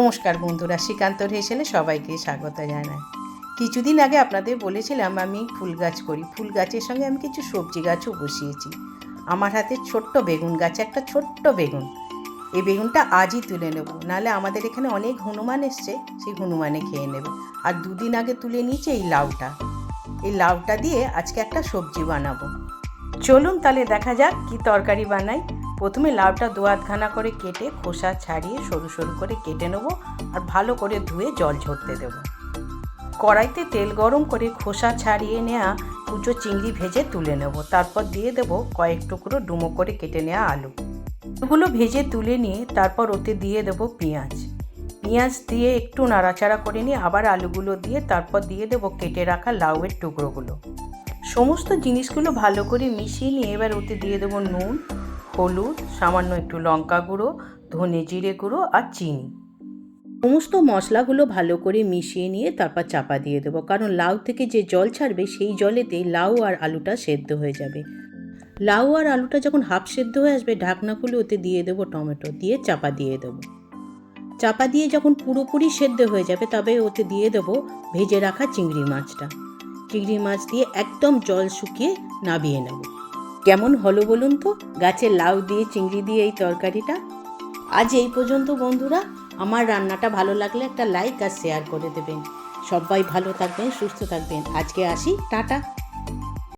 নমস্কার বন্ধুরা শ্রীকান্তর হেসেলে সবাইকে স্বাগত জানাই। কিছুদিন আগে আপনাদের বলেছিলাম আমি ফুল গাছ করি। ফুল গাছের সঙ্গে আমি কিছু সবজি গাছও বসিয়েছি। আমার হাতে ছোট্ট বেগুন গাছ, একটা ছোট্ট বেগুন। এই বেগুনটা আজই তুলে নেব। নাহলে আমাদের এখানে অনেক হনুমান এসছে, সেই হনুমানে খেয়ে নেবে। আর দুদিন আগে তুলে নিয়েছি এই লাউটা। এই লাউটা দিয়ে আজকে একটা সবজি বানাবো। চলুন তাহলে দেখা যাক কি তরকারি বানাই। প্রথমে লাউটা দু আধখানা করে কেটে খোসা ছাড়িয়ে সরু সরু করে কেটে নেব আর ভালো করে ধুয়ে জল ঝরতে দেবো। কড়াইতে তেল গরম করে খোসা ছাড়িয়ে নেওয়া কুচো চিংড়ি ভেজে তুলে নেব। তারপর দিয়ে দেবো কয়েক টুকরো ডুমো করে কেটে নেওয়া আলু। এগুলো ভেজে তুলে নিয়ে তারপর ওতে দিয়ে দেবো পেঁয়াজ। পেঁয়াজ দিয়ে একটু নাড়াচাড়া করে নিয়ে আবার আলুগুলো দিয়ে তারপর দিয়ে দেবো কেটে রাখা লাউয়ের টুকরোগুলো। সমস্ত জিনিসগুলো ভালো করে মিশিয়ে নিয়ে এবার ওতে দিয়ে দেবো নুন হলুদ, সামান্য একটু লঙ্কা গুঁড়ো, ধনে জিরে গুঁড়ো আর চিনি। সমস্ত মশলাগুলো ভালো করে মিশিয়ে নিয়ে তারপর চাপা দিয়ে দেবো। কারণ লাউ থেকে যে জল ছাড়বে, সেই জলেতে লাউ আর আলুটা সেদ্ধ হয়ে যাবে। লাউ আর আলুটা যখন হাফ সেদ্ধ হয়ে আসবে, ঢাকনা খুলে ওতে দিয়ে দেবো টমেটো দিয়ে চাপা দিয়ে দেবো। চাপা দিয়ে যখন পুরোপুরি সেদ্ধ হয়ে যাবে, তবে ওতে দিয়ে দেবো ভেজে রাখা চিংড়ি মাছটা। চিংড়ি মাছ দিয়ে একদম জল শুকিয়ে নাবিয়ে নেব। কেমন হলো বলুন তো? গাছের লাউ দিয়ে, চিংড়ি দিয়ে এই তরকারিটা? আজ এই পর্যন্ত বন্ধুরা, আমার রান্নাটা ভালো লাগলে একটা লাইক আর শেয়ার করে দেবেন। সবাই ভালো থাকবেন, সুস্থ থাকবেন। আজকে আসি, টাটা।